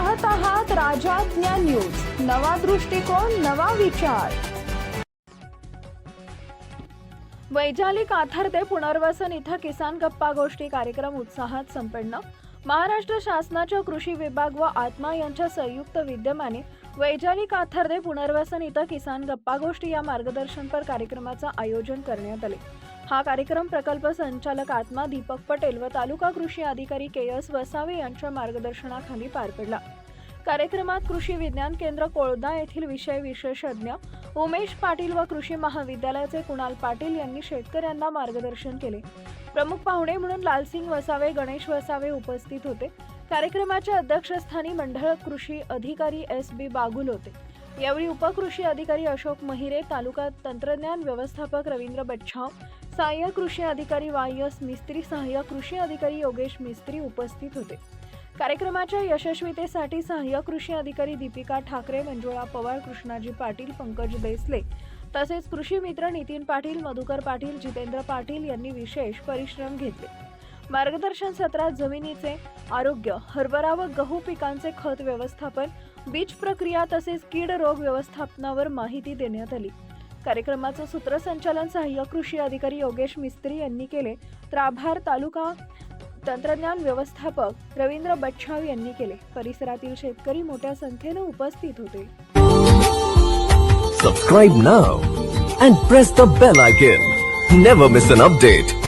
पाहत आहात राजाज्ञा न्यूज. नवा दृष्टिकोन नवा विचार. वैजालिक आथर्ते पुनर्वसन इथं किसान गप्पा गोष्टी कार्यक्रम उत्साहात संपन्न. महाराष्ट्र शासनाच्या कृषी विभाग व आत्मा यांच्या संयुक्त विद्यमाने वैजालिक आथर्दे पुनर्वसन इथं किसान गप्पा गोष्टी या मार्गदर्शनपर कार्यक्रमाचं आयोजन करण्यात आले. हा कार्यक्रम प्रकल्प संचालक आत्मा दीपक पटेल व तालुका कृषी अधिकारी के एस वसावे यांच्या मार्गदर्शनाखाली पार पडला. कार्यक्रमात कृषी विज्ञान केंद्र कोळदा येथील विषय विशेषज्ञ उमेश पाटील व कृषी महाविद्यालयाचे कुणाल पाटील यांनी शेतकऱ्यांना मार्गदर्शन केले. प्रमुख पाहुणे म्हणून लालसिंग वसावे गणेश वसावे उपस्थित होते. कार्यक्रमाच्या अध्यक्षस्थानी मंडळ कृषी अधिकारी एस बी बागुल होते. यावेळी उपकृषी अधिकारी अशोक महिरे तालुका तंत्रज्ञान व्यवस्थापक रवींद्र बच्छाव सहाय्यक कृषी अधिकारी वाय एस मिस्त्री सहाय्यक कृषी अधिकारी योगेश मिस्त्री उपस्थित होते. कार्यक्रमाच्या यशस्वीतेसाठी सहाय्यक कृषी अधिकारी दीपिका ठाकरे मंजुळा पवार कृष्णाजी पाटील पंकज देसले तसेच कृषी मित्र नितीन पाटील मधुकर पाटील जितेंद्र पाटील यांनी विशेष परिश्रम घेतले. मार्गदर्शन सत्रात जमिनीचे आरोग्य हरभरा व गहू पिकांचे खत व्यवस्थापन बीज प्रक्रिया तसेच कीड रोग व्यवस्थापनावर माहिती देण्यात आली. कार्यक्रमाचं सूत्रसंचालन सहाय्यक कृषी अधिकारी योगेश मिस्त्री यांनी केले. तर आभार तालुका तंत्रज्ञान व्यवस्थापक रवींद्र बच्छाव यांनी केले. परिसरातील शेतकरी मोठ्या संख्येनं उपस्थित होते. Subscribe now and press the bell icon never miss an update